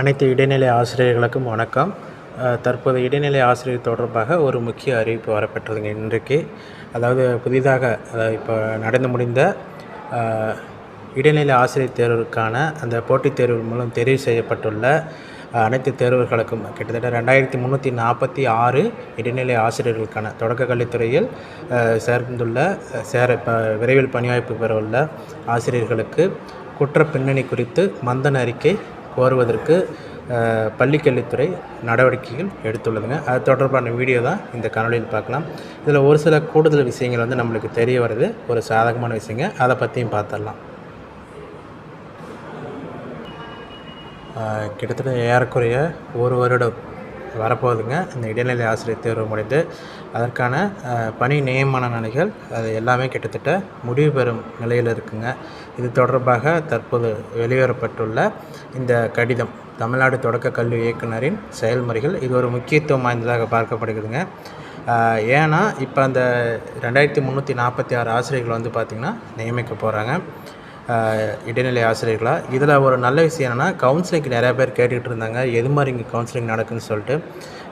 அனைத்து இடைநிலை ஆசிரியர்களுக்கும் வணக்கம். தற்போது இடைநிலை ஆசிரியர் தொடர்பாக ஒரு முக்கிய அறிவிப்பு வரப்பட்டதுங்க இன்றைக்கு. அதாவது புதிதாக இப்போ நடந்து முடிந்த இடைநிலை ஆசிரியர் தேர்வுக்கான அந்த போட்டித் தேர்வு மூலம் தெரிவு செய்யப்பட்டுள்ள அனைத்து தேர்வுகளுக்கும் கிட்டத்தட்ட ரெண்டாயிரத்தி முந்நூற்றி நாற்பத்தி ஆறு இடைநிலை ஆசிரியர்களுக்கான தொடக்க கல்வித்துறையில் சேர்ந்துள்ள சேர இப்போ விரைவில் பணிவாய்ப்பு பெறவுள்ள ஆசிரியர்களுக்கு குற்ற பின்னணி குறித்து மந்தன அறிக்கை கோருவதற்கு பள்ளிக்கல்வித்துறை நடவடிக்கைகள் எடுத்துள்ளதுங்க. அது தொடர்பான வீடியோ தான் இந்த காணொலியில் பார்க்கலாம். இதில் ஒரு சில கூடுதல் விஷயங்கள் வந்து நம்மளுக்கு தெரிய வருது. ஒரு சாதகமான விஷயங்க. அதை பற்றியும் பார்த்துடலாம். கிட்டத்தட்ட ஏறக்குறைய ஒரு வருடம் வரப்போகுதுங்க. இந்த இடைநிலை ஆசிரியர் தேர்வு முடிந்து அதற்கான பணி நியமன நிலைகள் அது எல்லாமே கிட்டத்தட்ட முடிவு பெறும் நிலையில் இருக்குங்க. இது தொடர்பாக தற்போது வெளிவரப்பட்டுள்ள இந்த கடிதம் தமிழ்நாடு தொடக்க கல்வி இயக்குனரின் செயல்முறைகள் இது ஒரு முக்கியத்துவம் வாய்ந்ததாக பார்க்கப்படுகிறதுங்க. ஏன்னா இப்போ அந்த ரெண்டாயிரத்தி முந்நூற்றி நாற்பத்தி ஆறு ஆசிரியர்கள் வந்து பார்த்திங்கன்னா நியமிக்க போகிறாங்க இடைநிலை ஆசிரியர்களாக இதில் ஒரு நல்ல விஷயம் என்னென்னா கவுன்சிலிங்க்கு நிறையா பேர் கேட்டுக்கிட்டு இருந்தாங்க. எது மாதிரி இங்கே கவுன்சிலிங் நடக்குன்னு சொல்லிட்டு.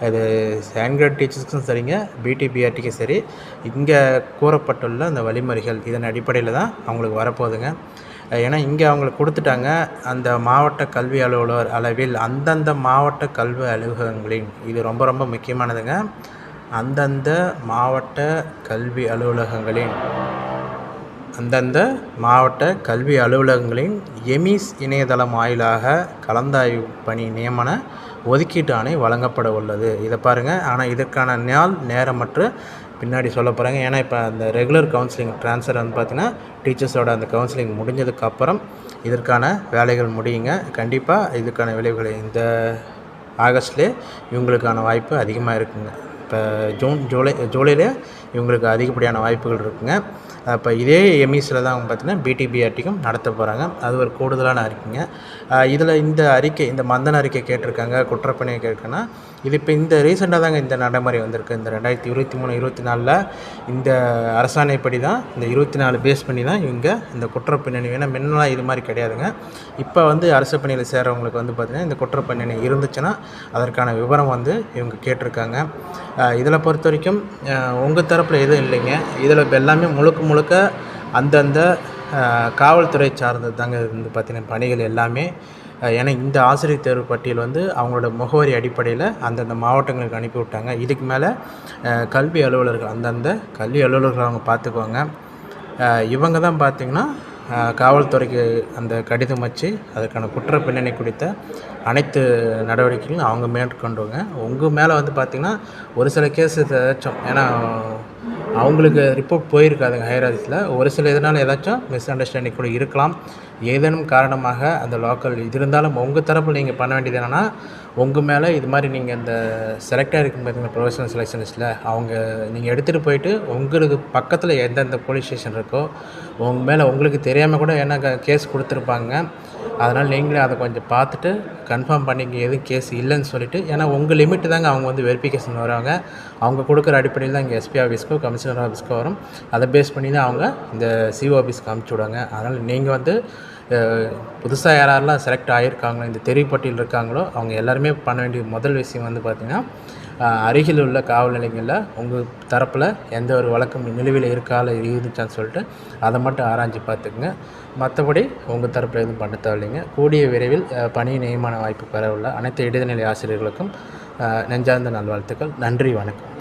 இது செகண்ட் கிரேட் டீச்சர்ஸ்க்கும் சரிங்க பிடிபிஆர்டிக்கும் சரி. இங்கே கூறப்பட்டுள்ள அந்த வழிமுறைகள் இதன் அடிப்படையில் தான் அவங்களுக்கு வரப்போகுதுங்க. ஏன்னா இங்கே அவங்களுக்கு கொடுத்துட்டாங்க அந்த மாவட்ட கல்வி அலுவலர் அளவில் அந்தந்த மாவட்ட கல்வி அலுவலகங்களின் இது ரொம்ப ரொம்ப முக்கியமானதுங்க. அந்தந்த மாவட்ட கல்வி அலுவலகங்களின் அந்தந்த மாவட்ட கல்வி அலுவலகங்களின் எமிஸ் இணையதளம் வாயிலாக கலந்தாய்வு பணி நியமன ஒதுக்கீட்டு ஆணை வழங்கப்பட உள்ளது. இதை பாருங்கள் ஆனால் இதற்கான நாள் நேரமற்று பின்னாடி சொல்ல போகிறாங்க ஏன்னா இப்போ அந்த ரெகுலர் கவுன்சிலிங் ட்ரான்ஸ்ஃபர் வந்து பார்த்திங்கன்னா டீச்சர்ஸோட அந்த கவுன்சிலிங் முடிஞ்சதுக்கப்புறம் இதற்கான வேலைகள் முடியுங்க. கண்டிப்பாக இதுக்கான விளைவுகளை இந்த ஆகஸ்ட்லேயே இவங்களுக்கான வாய்ப்பு அதிகமாக இருக்குங்க. இப்போ ஜூன் ஜூலை ஜூலையிலே இவங்களுக்கு அதிகப்படியான வாய்ப்புகள் இருக்குங்க. இப்போ இதே எம்இஸில் தான் அவங்க பார்த்தீங்கன்னா பிடிபிஆர்டிக்கும் நடத்த போகிறாங்க அது ஒரு கூடுதலான அறிக்கைங்க. இதில் இந்த அறிக்கை இந்த மந்தன அறிக்கை கேட்டிருக்காங்க குற்றப்பணியை கேட்குன்னா இது இப்போ இந்த ரீசெண்டாக தாங்க இந்த நடைமுறை வந்திருக்கு. இந்த ரெண்டாயிரத்தி இருபத்தி மூணு இருபத்தி நாலில் இந்த அரசாணைப்படி தான் இந்த இருபத்தி நாலு பேஸ் பண்ணி தான் இவங்க இந்த குற்றப்பின்னணி ஏன்னா முன்னெல்லாம் இது மாதிரி கிடையாதுங்க. இப்போ வந்து அரசு பணியில் சேர்றவங்களுக்கு வந்து பார்த்திங்கன்னா இந்த குற்றப்பின்னணி இருந்துச்சுன்னா அதற்கான விவரம் வந்து இவங்க கேட்டிருக்காங்க. இதில் பொறுத்த வரைக்கும் உங்கள் தரப்பில் எதுவும் இல்லைங்க. இதில் இப்போ எல்லாமே முழுக்க முழுக்க அந்தந்த காவல்துறை சார்ந்தது தாங்க வந்து பார்த்திங்கன்னா பணிகள் எல்லாமே. ஏன்னா இந்த ஆசிரியர் தேர்வு பட்டியல் வந்து அவங்களோட முகவரி அடிப்படையில் அந்தந்த மாவட்டங்களுக்கு அனுப்பி விட்டாங்க. இதுக்கு மேலே கல்வி அலுவலர்கள் அந்தந்த கல்வி அலுவலர்கள் அவங்க பார்த்துக்குவாங்க இவங்க தான் பார்த்திங்கன்னா காவல்துறைக்கு அந்த கடிதம் வச்சு அதற்கான குற்ற பின்னணி குறித்த அனைத்து நடவடிக்கைகளும் அவங்க மேற்கொண்டுங்க உங்கள் மேலே வந்து பார்த்திங்கன்னா ஒரு சில கேஸ் ஏதாச்சும் ஏன்னா அவங்களுக்கு ரிப்போர்ட் போயிருக்காதுங்க ஹையர் ஆஃபீஸில் ஒரு சில இதனால் ஏதாச்சும் மிஸ் அண்டர்ஸ்டாண்டிங் கூட இருக்கலாம். ஏதேனும் காரணமாக அந்த லோக்கல் இது இருந்தாலும் உங்கள் தரப்பில் நீங்கள் பண்ண வேண்டியது என்னென்னா உங்கள் மேலே இது மாதிரி நீங்கள் இந்த செலக்டாக இருக்கும் பார்த்தீங்கன்னா ப்ரொஃபஷனல் செலெக்ஷன்ஸில் அவங்க நீங்கள் எடுத்துகிட்டு போயிட்டு உங்களுக்கு பக்கத்தில் எந்தெந்த போலீஸ் ஸ்டேஷன் இருக்கோ உங்கள் மேலே உங்களுக்கு தெரியாமல் கூட என்ன கேஸ் கொடுத்துருப்பாங்க. அதனால் நீங்களே அதை கொஞ்சம் பார்த்துட்டு கன்ஃபார்ம் பண்ணிங்க எதுவும் கேஸ் இல்லைன்னு சொல்லிவிட்டு ஏன்னா உங்கள் லிமிட்டு தாங்க அவங்க வந்து வெரிஃபிகேஷன் வருவாங்க. அவங்க கொடுக்குற அடிப்படையில் தான் இங்கே எஸ்பி ஆஃபீஸ்க்கோ கமிஷனர் ஆஃபீஸ்க்கோ வரும். அதை பேஸ் பண்ணி தான் அவங்க இந்த சிஓ ஆஃபீஸ்க்கு அமுச்சு விடுவாங்க. அதனால் நீங்கள் வந்து புதுசாக யாரெல்லாம் செலக்ட் ஆகியிருக்காங்களோ இந்த தெரிவுப்பட்டியல் இருக்காங்களோ அவங்க எல்லாருமே பண்ண வேண்டிய முதல் விஷயம் வந்து பார்த்திங்கன்னா அருகில் உள்ள காவல் நிலையங்களில் உங்கள் தரப்பில் எந்த ஒரு வழக்கம் நிலுவையில் இருக்கால இருந்துச்சான்னு சொல்லிட்டு அதை மட்டும் ஆராய்ஞ்சு பார்த்துக்குங்க. மற்றபடி உங்கள் தரப்பில் எதுவும் பண்ண தேவையில்லைங்க. கூடிய விரைவில் பணி நியமன வாய்ப்பு பெற உள்ள அனைத்து இடைநிலை ஆசிரியர்களுக்கும் நெஞ்சார்ந்த நல்வாழ்த்துக்கள். நன்றி வணக்கம்.